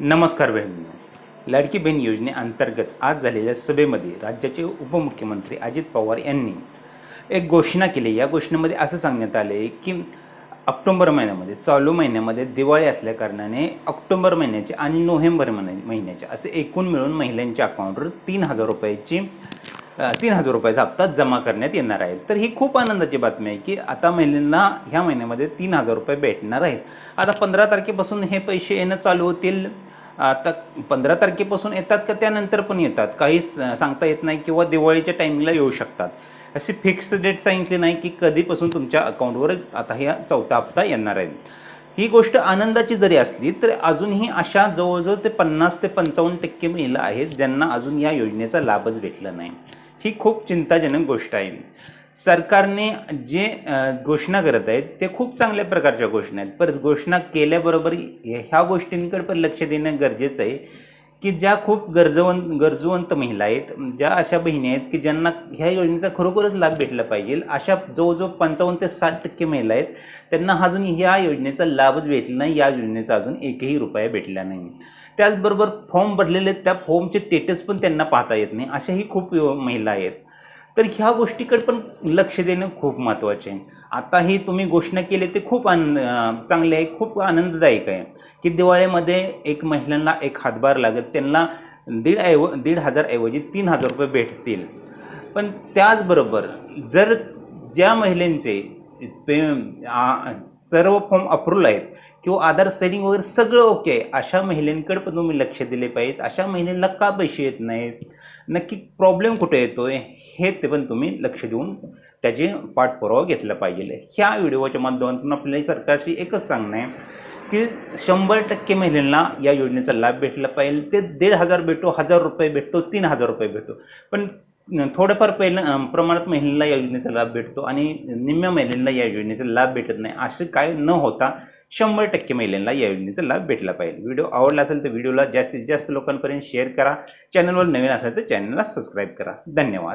नमस्कार बहिणी लाडकी बहीण योजनेअंतर्गत आज झालेल्या सभेमध्ये राज्याचे उपमुख्यमंत्री अजित पवार यांनी एक घोषणा केली. या घोषणेमध्ये असं सांगण्यात आले की ऑक्टोंबर महिन्यामध्ये चालू महिन्यामध्ये दिवाळी असल्याकारणाने ऑक्टोंबर महिन्याचे आणि नोव्हेंबर महिन्याचे असे एकूण मिळून महिलांच्या अकाउंटवर तीन हजार रुपयाची तीन हजार रुपयाचा हप्ता जमा करण्यात येणार आहे. तर ही खूप आनंदाची बातमी आहे की आता महिलांना ह्या महिन्यामध्ये तीन हजार रुपये भेटणार आहेत. आता पंधरा तारखेपासून हे पैसे येणं चालू होतील. आता पंधरा तारखेपासून येतात का त्यानंतर पण येतात. काही सांगता येत नाही किंवा दिवाळीच्या टायमिंगला येऊ शकतात. अशी फिक्स्ड डेट सांगितली नाही की कधीपासून तुमच्या अकाउंटवर आता ह्या चौथा हप्ता येणार आहे. ही गोष्ट आनंदाची जरी असली तर अजूनही अशा जवळजवळ ते पन्नास ते पंचावन्न टक्के महिला आहेत ज्यांना अजून या योजनेचा लाभच भेटला नाही. ही खूप चिंताजनक गोष्ट आहे. सरकारने जे घोषणा करत आहेत ते खूप चांगल्या प्रकारच्या घोषणा आहेत. परत घोषणा केल्याबरोबर ह्या गोष्टींकडे पण लक्ष देणं गरजेचं आहे. की ज्या खूप गरजवंत गरजवंत महिला आहेत ज्या अशा बहिणी आहेत की ज्यांना ह्या योजनेचा खरोखरच लाभ भेटला पाहिजे. अशा जवळजवळ पंचावन्न ते साठ टक्के महिला आहेत त्यांना अजून ह्या योजनेचा लाभच भेटला नाही या योजनेचा अजून एकही रुपया भेटला नाही. त्याचबरोबर फॉर्म भरलेले आहेत, त्या फॉर्मचे स्टेटस पण त्यांना पाहता येत नाही. अशाही खूप महिला आहेत. तर ह्या गोष्टीकडे पण लक्ष देणं खूप महत्त्वाचे आहे. आता ही तुम्ही घोषणा केली ते खूप आनंद चांगले आहे खूप आनंददायक आहे की दिवाळीमध्ये एक महिलांना एक हातभार लागेल त्यांना दीड ऐव दीड हजारऐवजी तीन हजार रुपये भेटतील. पण त्याचबरोबर जर ज्या महिलांचे पे सर्व फॉर्म अप्रूव्हल आहेत. किंवा आधार सेटिंग वगैरे सगळं ओके आहे. अशा महिलांकडे पण तुम्ही लक्ष दिले पाहिजे. अशा महिलेला का पैसे येत नाहीत? नक्की प्रॉब्लेम कुठे येतो आहे हे ते पण तुम्ही लक्ष देऊन त्याचे पाठपुरावा घेतला पाहिजे. ह्या व्हिडिओच्या माध्यमातून आपल्याला सरकारशी एकच सांगणं आहे की शंभर टक्के महिलांना या योजनेचा लाभ भेटला पाहिजे. ते दीड हजार भेटो हजार रुपये भेटतो तीन हजार रुपये भेटो. पण थोडंफार पहिलं प्रमाणात महिलांना या योजनेचा लाभ भेटतो आणि निम्म्या महिलांना या योजनेचा लाभ भेटत नाही असं काय न होता शंभर टक्के महिलांना या योजनेचा लाभ भेटला पाहिजे. व्हिडिओ आवडला असेल तर व्हिडिओला जास्तीत जास्त लोकांपर्यंत शेअर करा. चॅनलवर नवीन असेल तर चॅनलला सबस्क्राईब करा. धन्यवाद.